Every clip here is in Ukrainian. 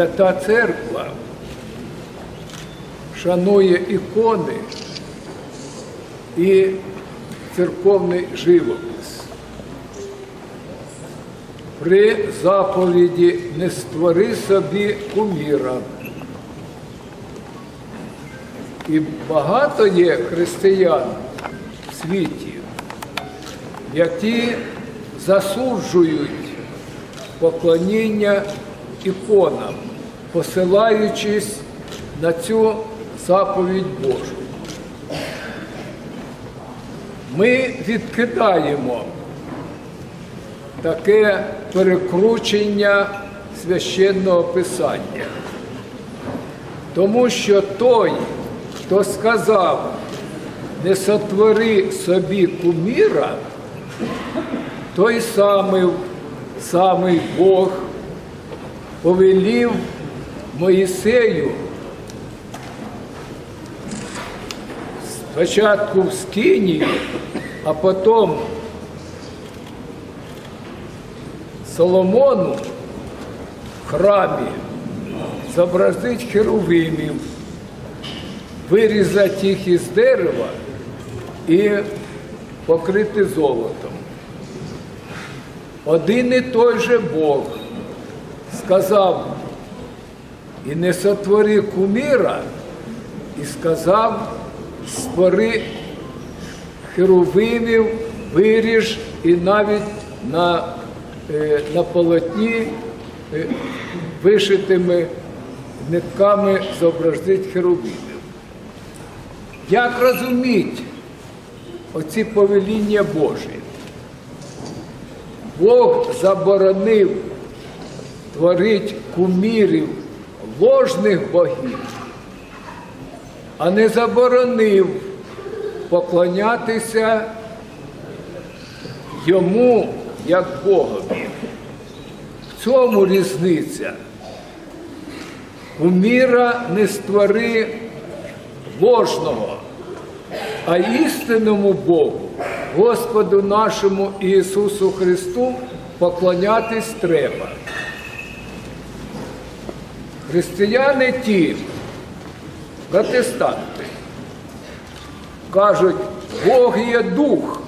Свята Церква шанує ікони і церковний живопис? При заповіді не створи собі куміра. І багато є християн в світі, які засуджують поклоніння іконам, посилаючись на цю заповідь Божу. Ми відкидаємо таке перекручення священного писання. Тому що той, хто сказав, не сотвори собі куміра, той самий, самий Бог повелів Моїсею спочатку в Скинії, а потім Соломону в храмі зобразити херувимів, вирізати їх із дерева і покрити золотом. Один і той же Бог сказав, і не сотвори куміра, і сказав, створи херувимів, виріж і навіть на, е, на полотні е, вишитими нитками зобразить херувимів. Як розуміти оці повеління Божі? Бог заборонив творити кумірів ложних богів, а не заборонив поклонятися йому як Богові. В цьому різниця. Куміра не створи ложного, а істинному Богу, Господу нашому Ісусу Христу, поклонятись треба. Християни ті, протестанти, кажуть, Бог є дух.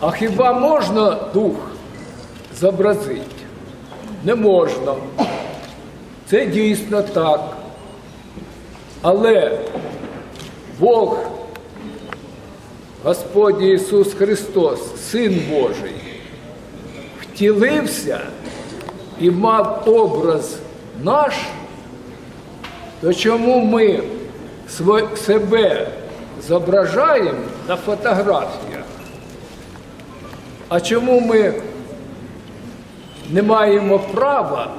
А хіба можна дух зобразити? Не можна. Це дійсно так. Але Бог, Господь Ісус Христос, Син Божий, втілився і мав образ наш, то чому ми себе зображаємо на фотографіях? А чому ми не маємо права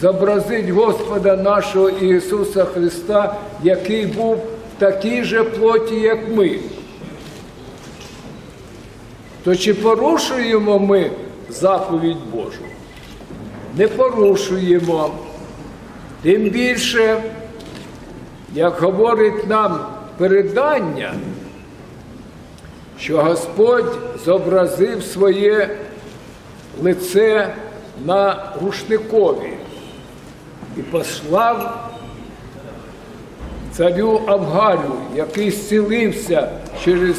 зобразити Господа нашого Ісуса Христа, який був в такій же плоті, як ми? То чи порушуємо ми заповідь Божу? Не порушуємо. Тим більше, як говорить нам передання, що Господь зобразив своє лице на рушникові і послав царю Авгарю, який зцілився через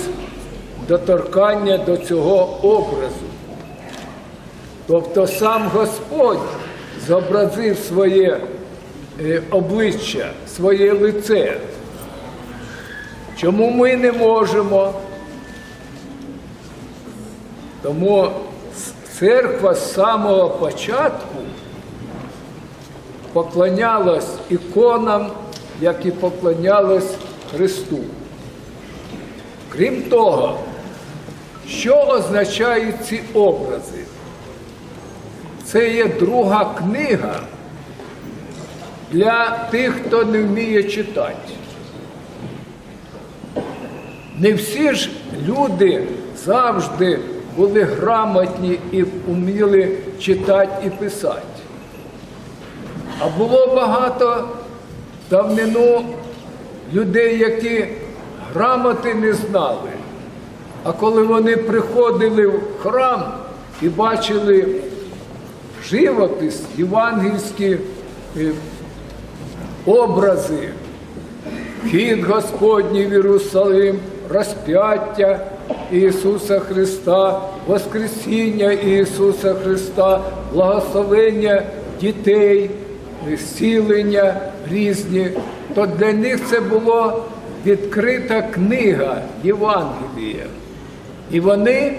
доторкання до цього образу. Тобто сам Господь зобразив своє е, обличчя, своє лице. Чому ми не можемо? Тому церква з самого початку поклонялась іконам, як і поклонялась Христу. Крім того, що означають ці образи? Це є друга книга для тих, хто не вміє читати. Не всі ж люди завжди були грамотні і вміли читати і писати. А було багато давнину людей, які грамоти не знали. А коли вони приходили в храм і бачили живопис, євангельські е, образи, вхід Господній в Єрусалим, розп'яття Ісуса Христа, Воскресіння Ісуса Христа, благословення дітей, зцілення різні, то для них це була відкрита книга Євангелія. І вони,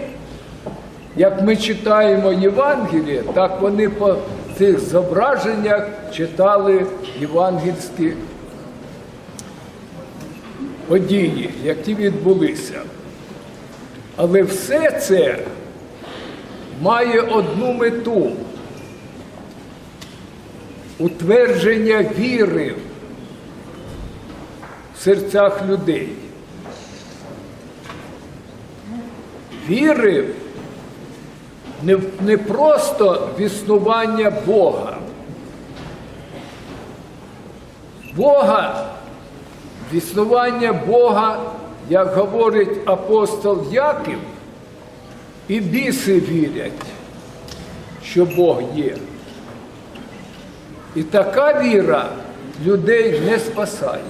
як ми читаємо Євангеліє, так вони по цих зображеннях читали євангельські події, які відбулися. Але все це має одну мету утвердження віри в серцях людей. Віри не, не просто в існування Бога. Бога, в існування Бога, як говорить апостол Яків, і біси вірять, що Бог є. І така віра людей не спасає.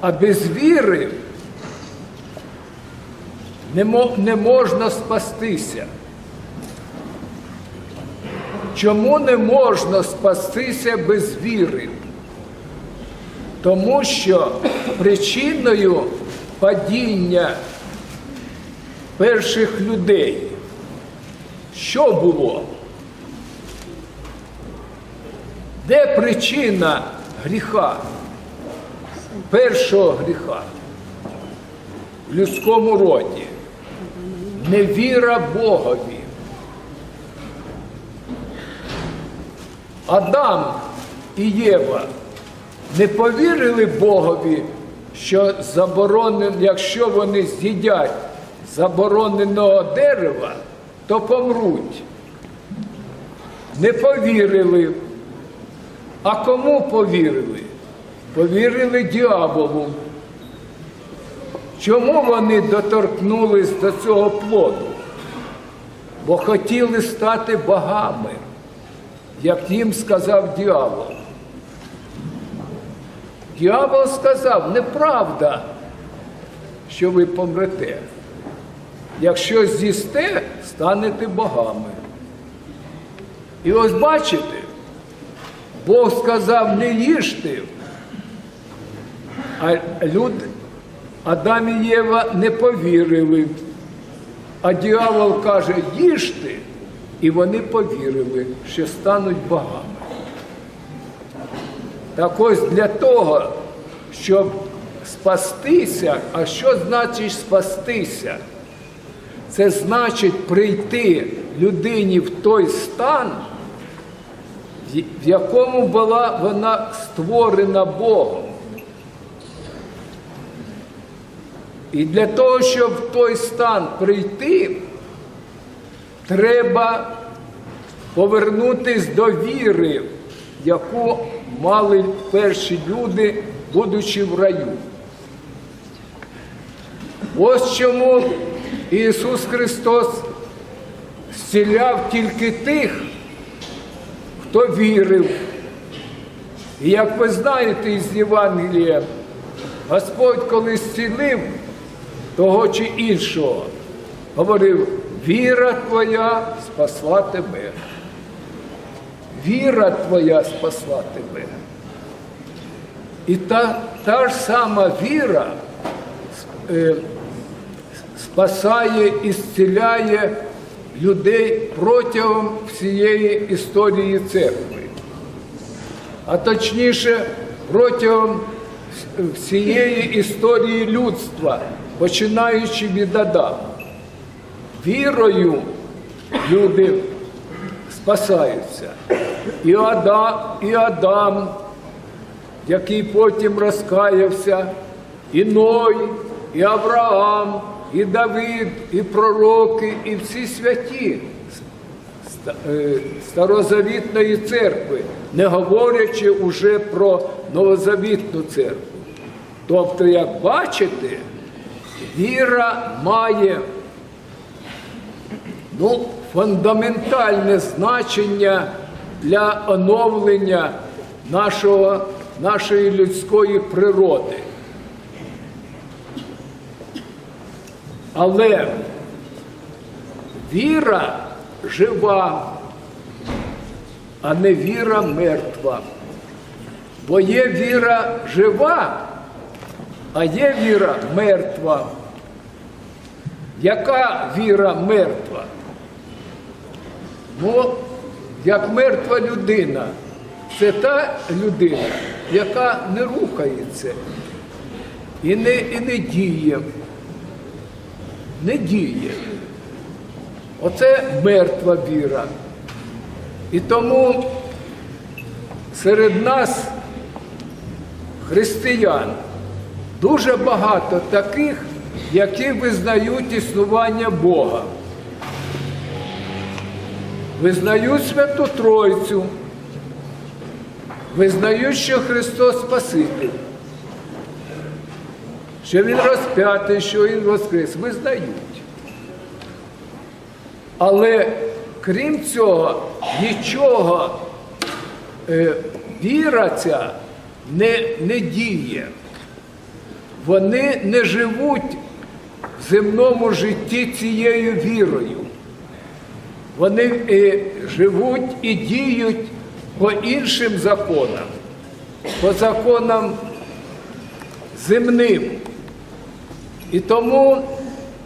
А без віри не, мо- не можна спастися. Чому не можна спастися без віри? Тому що причиною падіння перших людей, що було? Де причина гріха? Першого гріха в людському роді? Невіра Богові. Адам і Єва не повірили Богові, що заборонено, якщо вони з'їдять забороненого дерева, то помруть. Не повірили. А кому повірили? Повірили діаболу. Чому вони доторкнулись до цього плоду? Бо хотіли стати богами, як їм сказав діабол. Діабол сказав, неправда, що ви помрете. Якщо з'їсте, станете богами. І ось бачите, Бог сказав, не їжте, а люди, Адам і Єва не повірили. А діявол каже, їжте, і вони повірили, що стануть богами. Так ось для того, щоб спастися, а що значить спастися? Це значить прийти людині в той стан, в якому була вона створена Богом. І для того, щоб в той стан прийти, треба повернутись до віри, яку мали перші люди, будучи в раю. Ось чому Ісус Христос зціляв тільки тих, хто вірив. І як ви знаєте із Євангелія, Господь коли зцілив того чи іншого, говорив, віра твоя спасла тебе. Віра твоя спасла тебе. І та, та ж сама віра е, спасає і зціляє людей протягом всієї історії церкви. А точніше, протягом всієї історії людства, починаючи від Адама. Вірою люди спасаються. І Адам, і Адам, який потім розкаявся, і Ной, і Авраам, і Давид, і пророки, і всі святі е, старозавітної церкви, не говорячи уже про новозавітну церкву. Тобто, як бачите, віра має ну, фундаментальне значення для оновлення нашого, нашої людської природи. Але віра жива, а не віра мертва. Бо є віра жива, а є віра мертва. Яка віра мертва? Ну, як мертва людина, це та людина, яка не рухається і не, і не діє. Не діє. Оце мертва віра. І тому серед нас, християн, дуже багато таких, які визнають існування Бога. Визнають Святу Тройцю, визнають, що Христос Спаситель, що Він розп'ятий, що Він воскрес, визнають. Але крім цього, нічого е, віра ця не, не діє. Вони не живуть в земному житті цією вірою. Вони е, живуть і діють по іншим законам, по законам земним. І тому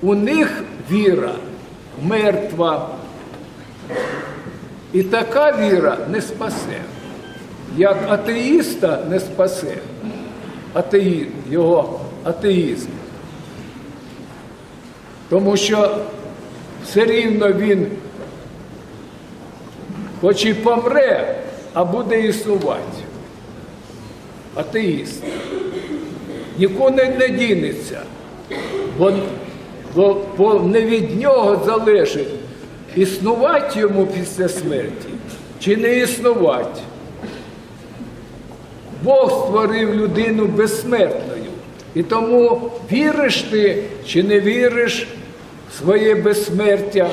у них віра мертва. І така віра не спасе. Як атеїста не спасе, атеї, його атеїзм. Тому що все рівно він хоч і помре, а буде існувати. Атеїст. Нікуди не дінеться, бо, бо, бо не від нього залежить існувати йому після смерті чи не існувати. Бог створив людину безсмертною. І тому віриш ти чи не віриш в своє безсмертя,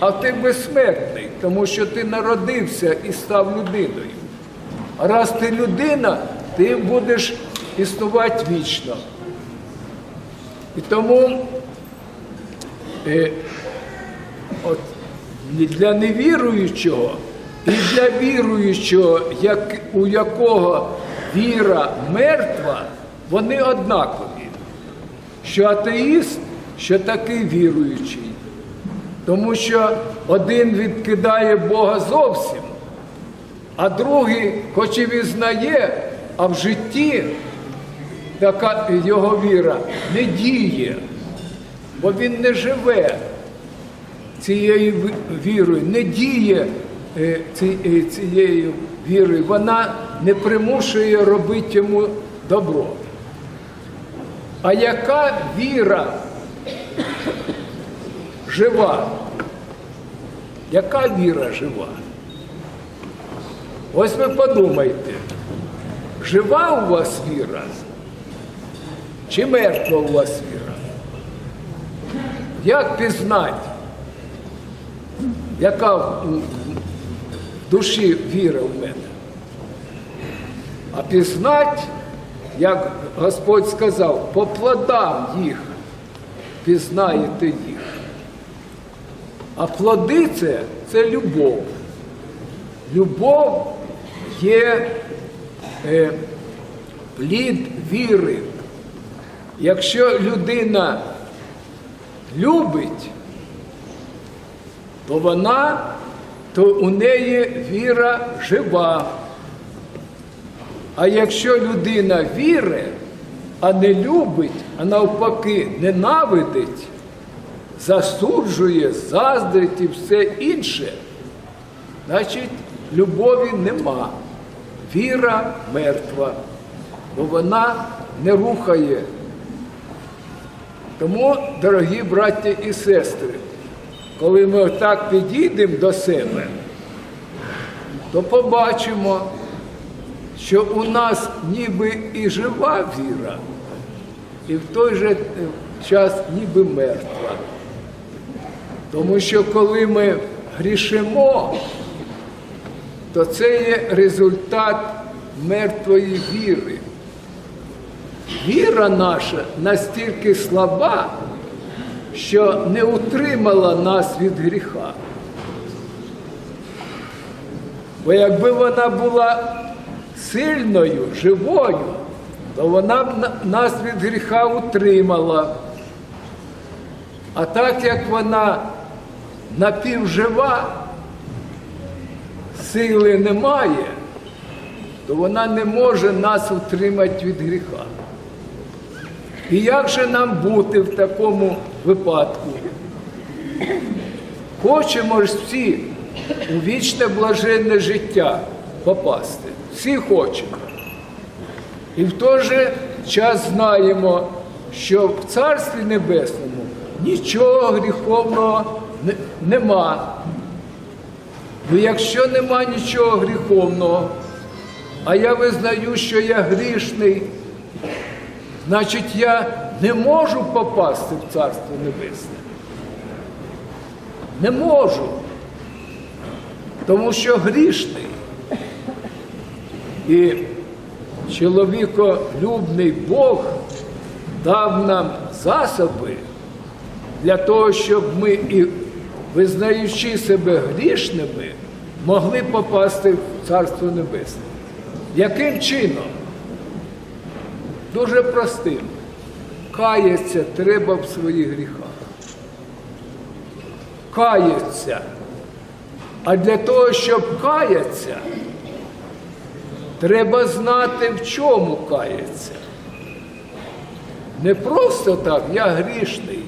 а ти безсмертний, тому що ти народився і став людиною. А раз ти людина, ти будеш існувати вічно. І тому е, от, для невіруючого і для віруючого, як, у якого віра мертва, вони однакові. Що атеїст, що такий віруючий. Тому що один відкидає Бога зовсім, а другий, хоч і визнає, а в житті така його віра не діє, бо він не живе цією вірою, не діє цією вірою, вона не примушує робити йому добро. А яка віра жива? Яка віра жива? Ось ви подумайте, жива у вас віра? Чи мертва у вас віра? Як пізнати, яка душі віра в мене? А пізнать, як Господь сказав, по плодам їх пізнаєте їх. А плоди це, це любов. Любов є е, плід віри. Якщо людина любить, то вона, то у неї віра жива. А якщо людина вірить, а не любить, а навпаки ненавидить, засуджує, заздрить і все інше, значить любові нема. Віра мертва, бо вона не рухає. Тому, дорогі браття і сестри, коли ми так підійдемо до себе, то побачимо, що у нас ніби і жива віра, і в той же час ніби мертва. Тому що коли ми грішимо, то це є результат мертвої віри. Віра наша настільки слаба, що не утримала нас від гріха. Бо якби вона була сильною, живою, то вона б нас від гріха утримала. А так як вона напівжива, сили немає, то вона не може нас утримати від гріха. І як же нам бути в такому випадку? Хочемо ж всі у вічне блаженне життя попасти. Всі хочемо. І в той же час знаємо, що в Царстві Небесному нічого гріховного нема. Ну якщо нема нічого гріховного, а я визнаю, що я грішний, значить я не можу попасти в Царство Небесне. Не можу. Тому що грішний. І чоловіколюбний Бог дав нам засоби для того, щоб ми і визнаючи себе грішними, могли попасти в Царство Небесне. Яким чином? Дуже простим. Каяться треба в своїх гріхах. Каяться. А для того, щоб каяться, треба знати, в чому каяться. Не просто так, я грішний.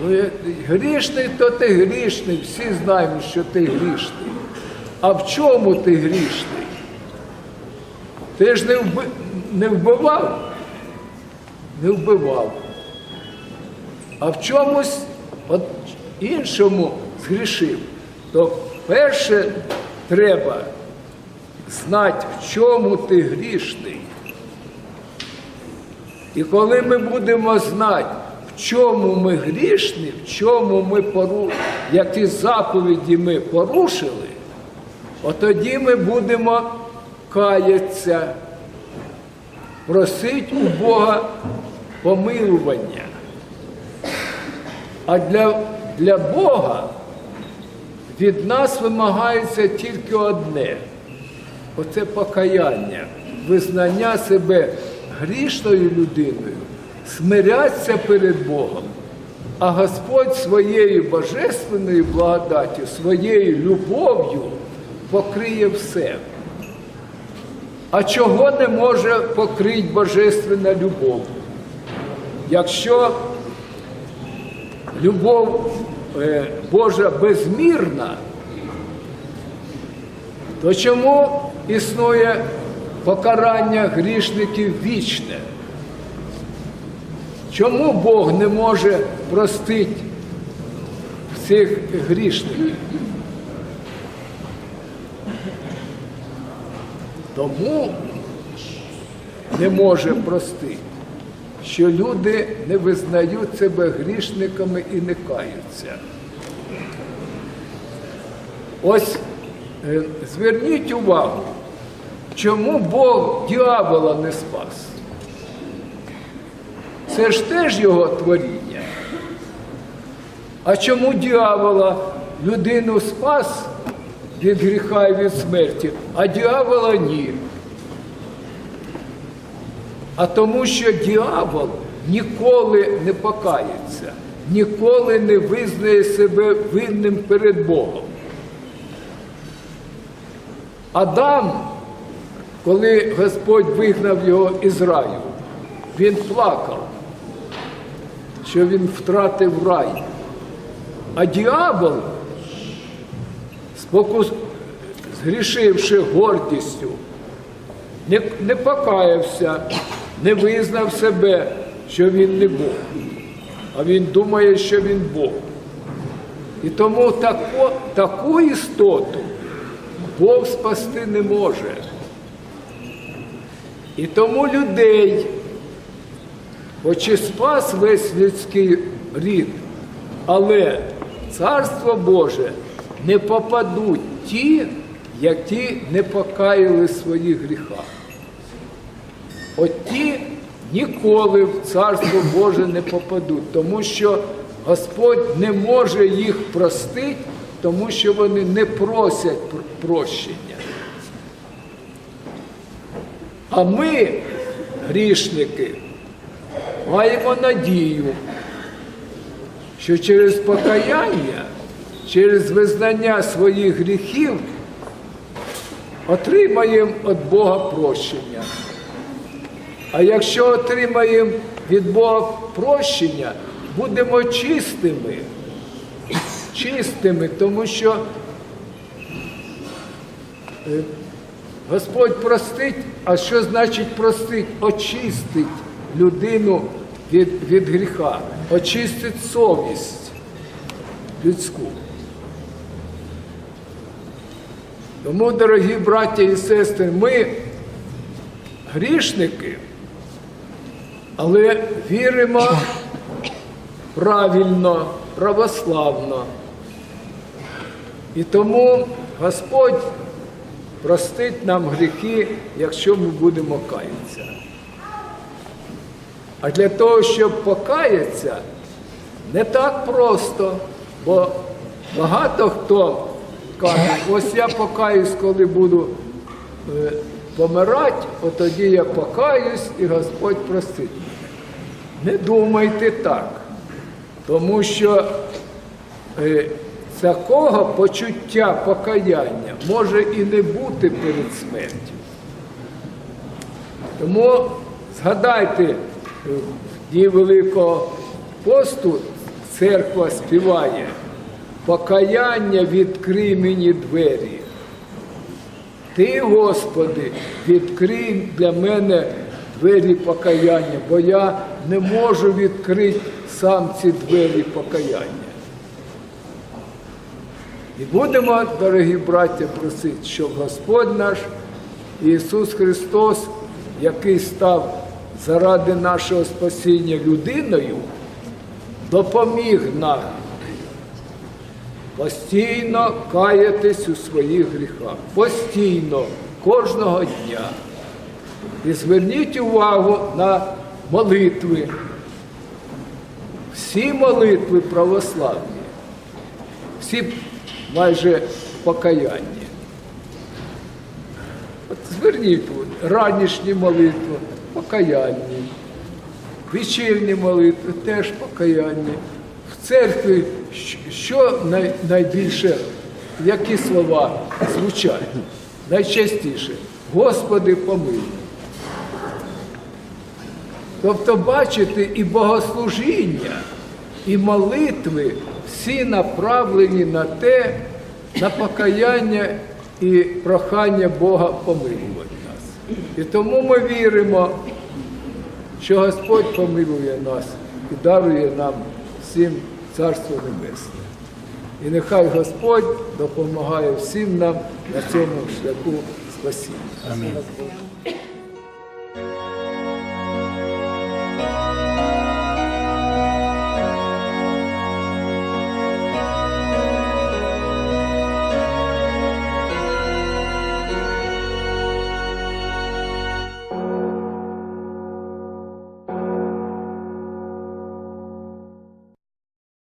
Ну, грішний, то ти грішний, всі знаємо, що ти грішний. А в чому ти грішний? Ти ж не вбивав? Не вбивав. А в чомусь от іншому згрішив. То перше треба знати, в чому ти грішний. І коли ми будемо знати, в чому ми грішні, в чому ми пору... які заповіді ми порушили, от тоді ми будемо каятися, просити у Бога помилування. А для, для Бога від нас вимагається тільки одне оце покаяння, визнання себе грішною людиною, смиряться перед Богом, а Господь своєю божественною благодаттю, своєю любов'ю покриє все. А чого не може покрити божественна любов? Якщо любов е, Божа безмірна, то чому існує покарання грішників вічне? Чому Бог не може простити всіх грішників? Тому не може простити, що люди не визнають себе грішниками і не каються. Ось е, зверніть увагу, чому Бог дьявола не спас. Це ж теж його творіння. А чому дьявола людину спас від гріха і від смерті, а дьявола ні? А тому, що дьявол ніколи не покається, ніколи не визнає себе винним перед Богом. Адам, коли Господь вигнав його із раю, він плакав, що він втратив рай. А діабол, спокус... згрішивши гордістю, не, не покаявся, не визнав себе, що він не Бог, а він думає, що він Бог. І тому таку, таку істоту Бог спасти не може. І тому людей хоч і спас весь людський рід, але Царство Боже не попадуть ті, які не покаяли своїх гріхах. От ті ніколи в Царство Боже не попадуть, тому що Господь не може їх простити, тому що вони не просять прощення. А ми, грішники, маємо надію, що через покаяння, через визнання своїх гріхів отримаємо від Бога прощення. А якщо отримаємо від Бога прощення, будемо чистими, чистими, тому що е, Господь простить, а що значить простить? Очистить людину від, від гріха, очистить совість людську. Тому, дорогі браття і сестри, ми грішники, але віримо правильно, православно. І тому Господь простить нам гріхи, якщо ми будемо каятися. А для того, щоб покаятися, не так просто, бо багато хто каже, ось я покаюсь, коли буду е, помирати, от я покаюсь і Господь простить мене. Не думайте так, тому що е, такого почуття покаяння може і не бути перед смертю. Тому згадайте, е, в дні Великого посту церква співає покаяння відкрий мені двері. Ти, Господи, відкрий для мене двері покаяння, бо я не можу відкрити сам ці двері покаяння. І будемо, дорогі браття, просити, щоб Господь наш Ісус Христос, який став заради нашого спасіння людиною, допоміг нам постійно каятись у своїх гріхах. Постійно, кожного дня. І зверніть увагу на молитви. Всі молитви православні, всі майже покаяння. От зверніть ранішні молитви, покаяння, вечірні молитви теж покаяння. В церкві що най- найбільше, які слова звучать? Найчастіше Господи помилуй. Тобто, бачите, і богослужіння, і молитви всі направлені на те, на покаяння і прохання Бога помилувати нас. І тому ми віримо, що Господь помилує нас і дарує нам всім Царство Небесне. І нехай Господь допомагає всім нам на цьому шляху спасіння. Амінь.